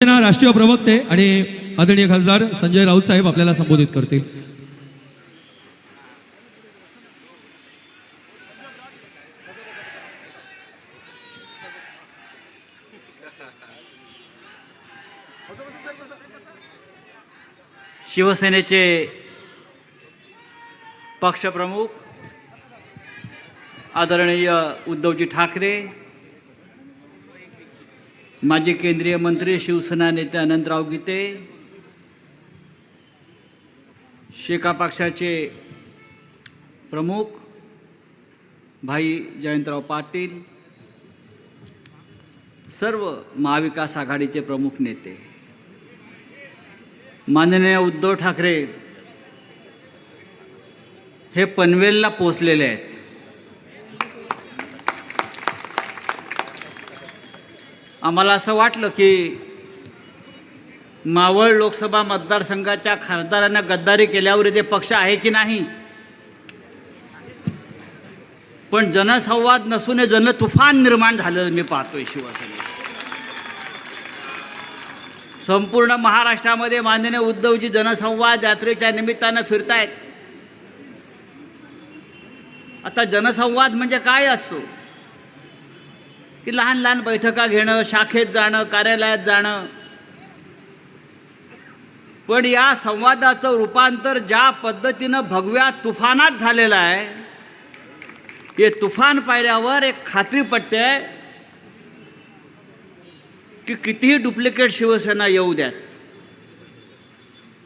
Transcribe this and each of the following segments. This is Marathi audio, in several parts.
शिवसेना राष्ट्रीय प्रवक्ते आणि आदरणीय खासदार संजय राऊत साहेब आपल्याला संबोधित करतील. शिवसेनेचे पक्षप्रमुख आदरणीय उद्धवजी ठाकरे माजी केंद्रीय मंत्री शिवसेना नेते अनंतराव गीते शेका पक्षाचे प्रमुख भाई जयंतराव पाटील सर्व महाविकास आघाडीचे प्रमुख नेते. माननीय उद्धव ठाकरे हे पनवेलला पोचलेले आहेत. आम्हाला असं वाटलं की मावळ लोकसभा मतदारसंघाच्या खासदारांना गद्दारी केल्यावर ते पक्ष आहे की नाही? पण जनसंवाद नसून हे जन तुफान निर्माण झालेलं मी पाहतोय शिवसेनेत संपूर्ण महाराष्ट्रामध्ये माननीय उद्धवजी जनसंवाद यात्रेच्या निमित्तानं फिरतायत. आता जनसंवाद म्हणजे काय असतो? की लहान लहान बैठका घेणं शाखेत जाणं कार्यालयात जाणं. पण या संवादाचं रूपांतर ज्या पद्धतीनं भगव्या तुफानात झालेलं आहे हे तुफान पाहिल्यावर एक खात्री पटते की कितीही डुप्लिकेट शिवसेना येऊ द्यात.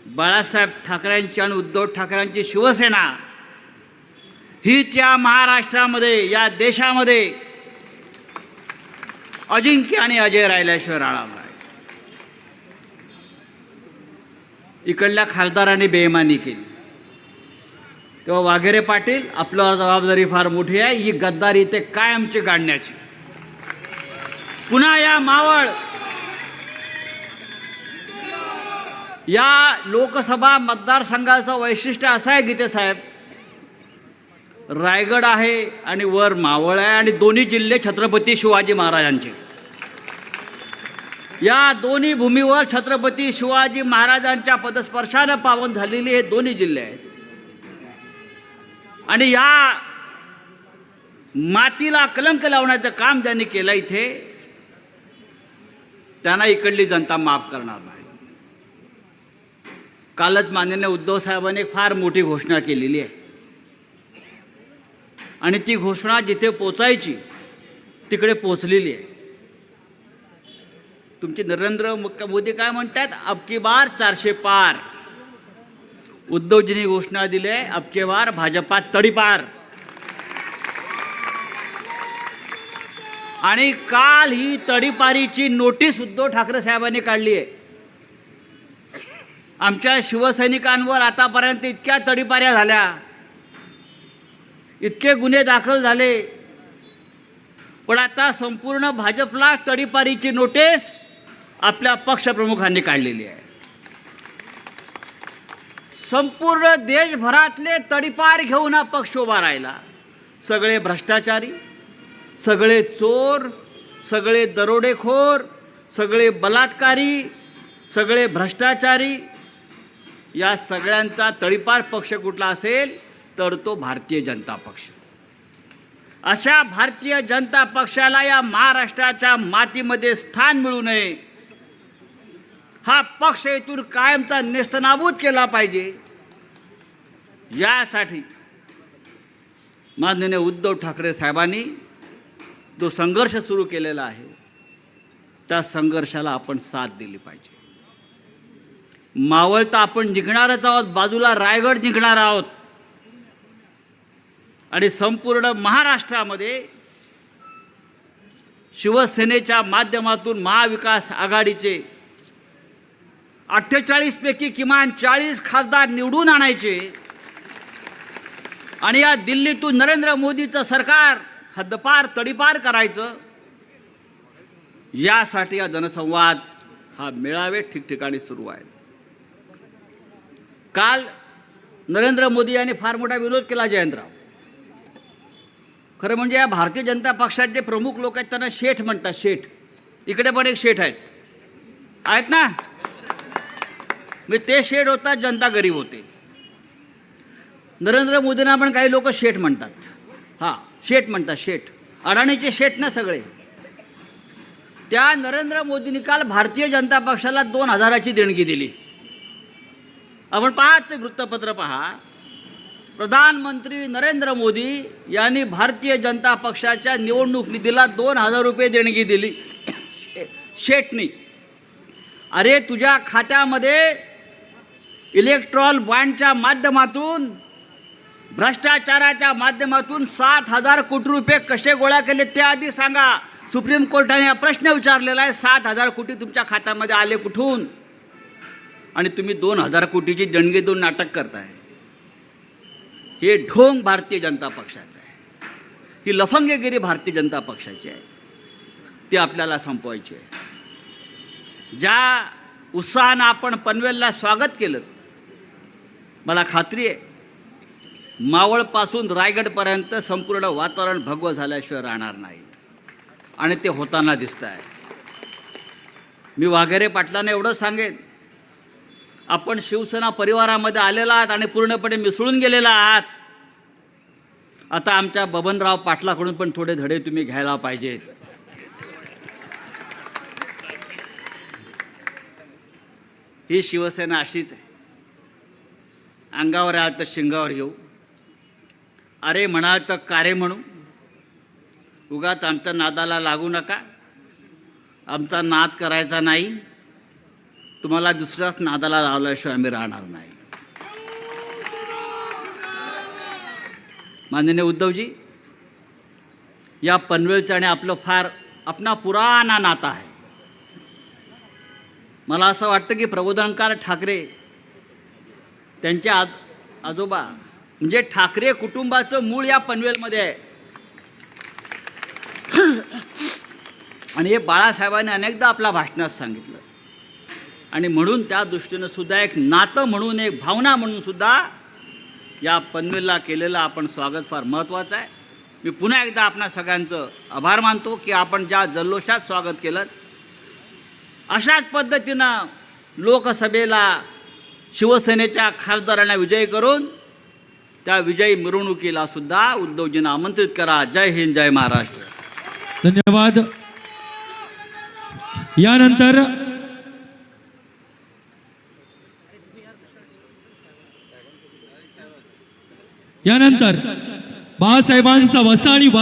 बाळासाहेब ठाकरेंची आणि उद्धव ठाकरेंची शिवसेना हीच या महाराष्ट्रामध्ये या देशामध्ये अजिंक्य आणि अजय राहिल्याशिवाय राहणार नाही. इकडल्या खासदारांनी बेमानी केली. तेव्हा वाघेरे पाटील आपल्यावर जबाबदारी फार मोठी आहे ही गद्दारी ते कायमची काढण्याची. पुन्हा या मावळ. या लोकसभा मतदारसंघाचं वैशिष्ट्य असं आहे गीते साहेब रायगड आहे आणि वर मावळ आहे आणि दोन्ही जिल्हे छत्रपती शिवाजी महाराजांचे. या दोन्ही भूमीवर छत्रपती शिवाजी महाराजांच्या पदस्पर्शानं पावन झालेले हे दोन्ही जिल्हे आहेत. आणि या मातीला कलंक लावण्याचं काम ज्यांनी केलं इथे त्यांना इकडली जनता माफ करणार नाही. कालच माननीय उद्धव साहेबांनी फार मोठी घोषणा केलेली आहे. आणि ती घोषणा जिथे पोचायची तिकडे पोचलेली आहे. तुमचे नरेंद्र मुख्य मोदी काय म्हणतात? अबकी बार चारशे पार. उद्धवजींनी घोषणा दिली आहे अबकी बार भाजपात तडीपार. आणि काल ही तडीपारीची नोटीस उद्धव ठाकरे साहेबांनी काढली आहे. आमच्या शिवसैनिकांवर आतापर्यंत इतक्या तडीपाऱ्या झाल्या. इतके गुन्हे दाखल झाले. पण आता संपूर्ण भाजपला तडीपारीची नोटीस आपल्या पक्षप्रमुखांनी काढलेली आहे. संपूर्ण देशभरातले तडीपार घेऊन हा पक्ष उभा राहिला. सगळे भ्रष्टाचारी सगळे चोर सगळे दरोडेखोर सगळे बलात्कारी सगळे भ्रष्टाचारी या सगळ्यांचा तळीपार पक्ष कुठला असेल? तर तो भारतीय जनता पक्ष. अशा भारतीय जनता पक्षाला या महाराष्ट्राच्या मातीमध्ये स्थान मिळू नये. हा पक्ष इथून कायमचा नेस्तनाबूत केला पाहिजे. यासाठी माननीय उद्धव ठाकरे साहेबांनी जो संघर्ष सुरू केलेला आहे त्या संघर्षाला आपण साथ दिली पाहिजे. मावळ तर आपण जिंकणारच आहोत बाजूला रायगड जिंकणार आहोत. आणि संपूर्ण महाराष्ट्रामध्ये शिवसेनेच्या माध्यमातून महाविकास आघाडीचे अठ्ठेचाळीसपैकी किमान चाळीस खासदार निवडून आणायचे. आणि या दिल्लीतून नरेंद्र मोदीचं सरकार हद्दपार तडीपार करायचं यासाठी हा जनसंवाद हा मेळावे ठिकठिकाणी सुरू आहे काल नरेंद्र मोदी यांनी फार मोठा विरोध केला जयंतराव. खरं म्हणजे या भारतीय जनता पक्षाचे जे प्रमुख लोक आहेत त्यांना शेठ म्हणतात शेठ. इकडे पण एक शेठ आहेत. आहेत ना? म्हणजे ते शेठ होतात जनता गरीब होते. नरेंद्र मोदींना पण काही लोक शेठ म्हणतात. हां शेठ म्हणतात शेठ. अडाणीचे शेठ ना सगळे. त्या नरेंद्र मोदींनी काल भारतीय जनता पक्षाला दोन हजाराची देणगी दिली. आपण पाहाच वृत्तपत्र पहा. प्रधानमंत्री नरेंद्र मोदी यांनी भारतीय जनता पक्षाच्या निवडणूक निधीला दोन हजार रुपये देणगी दिली. शे- शेटनी अरे तुझ्या खात्यामध्ये इलेक्ट्रॉल बॉन्डच्या माध्यमातून भ्रष्टाचाराच्या माध्यमातून सात हजार कोटी रुपये कसे गोळा केले ते आधी सांगा. सुप्रीम कोर्टाने हा प्रश्न विचारलेला आहे सात हजार कोटी तुमच्या खात्यामध्ये आले कुठून? आणि तुम्ही दोन हजार कोटीची देणगी देऊन नाटक करताय. हे ढोंग भारतीय जनता पक्षाचं आहे. ही लफंगेगिरी भारतीय जनता पक्षाची आहे. ती आपल्याला संपवायची आहे. ज्या उत्साहानं आपण पनवेलला स्वागत केलं मला खात्री आहे मावळपासून रायगडपर्यंत संपूर्ण वातावरण भगवं झाल्याशिवाय राहणार नाही. आणि ते होताना दिसत आहे मी वाघेरे पाटलांना एवढं सांगेन आपण शिवसेना परिवारामध्ये आलेला आहात आणि पूर्णपणे मिसळून गेलेला आहात. आता आमच्या बबनराव पाटलाकडून पण थोडे धडे तुम्ही घ्यायला पाहिजेत ही शिवसेना अशीच आहे. अंगावर आलं तर शिंगावर घेऊ अरे म्हणाल तर कारे म्हणू. उगाच आमच्या नादाला लागू नका. आमचा नाद करायचा नाही. तुम्हाला दुसऱ्याच नादाला लावल्याशिवाय आम्ही राहणार नाही. माननीय उद्धवजी या पनवेलचं आणि आपलं फार आपला पुराणा नाता आहे. मला असं वाटतं की प्रबोधनकार ठाकरे त्यांचे आज आजोबा म्हणजे ठाकरे कुटुंबाचं मूळ या पनवेलमध्ये आहे. आणि हे बाळासाहेबांनी अनेकदा आपल्या भाषणात सांगितलं. आणि म्हणून त्या दृष्टीनं सुद्धा एक नातं म्हणून एक भावना म्हणून सुद्धा या पनवेलला केलेलं आपण स्वागत फार महत्त्वाचं आहे. मी पुन्हा एकदा आपणा सगळ्यांचं आभार मानतो की आपण ज्या जल्लोषात स्वागत केलं अशाच पद्धतीनं लोकसभेला शिवसेनेच्या खासदारांना विजयी करून त्या विजयी मिरवणुकीला सुद्धा उद्धवजींना आमंत्रित करा. जय हिंद जय महाराष्ट्र. धन्यवाद. यानंतर यानंतर बाळासाहेबांचा वसा आणि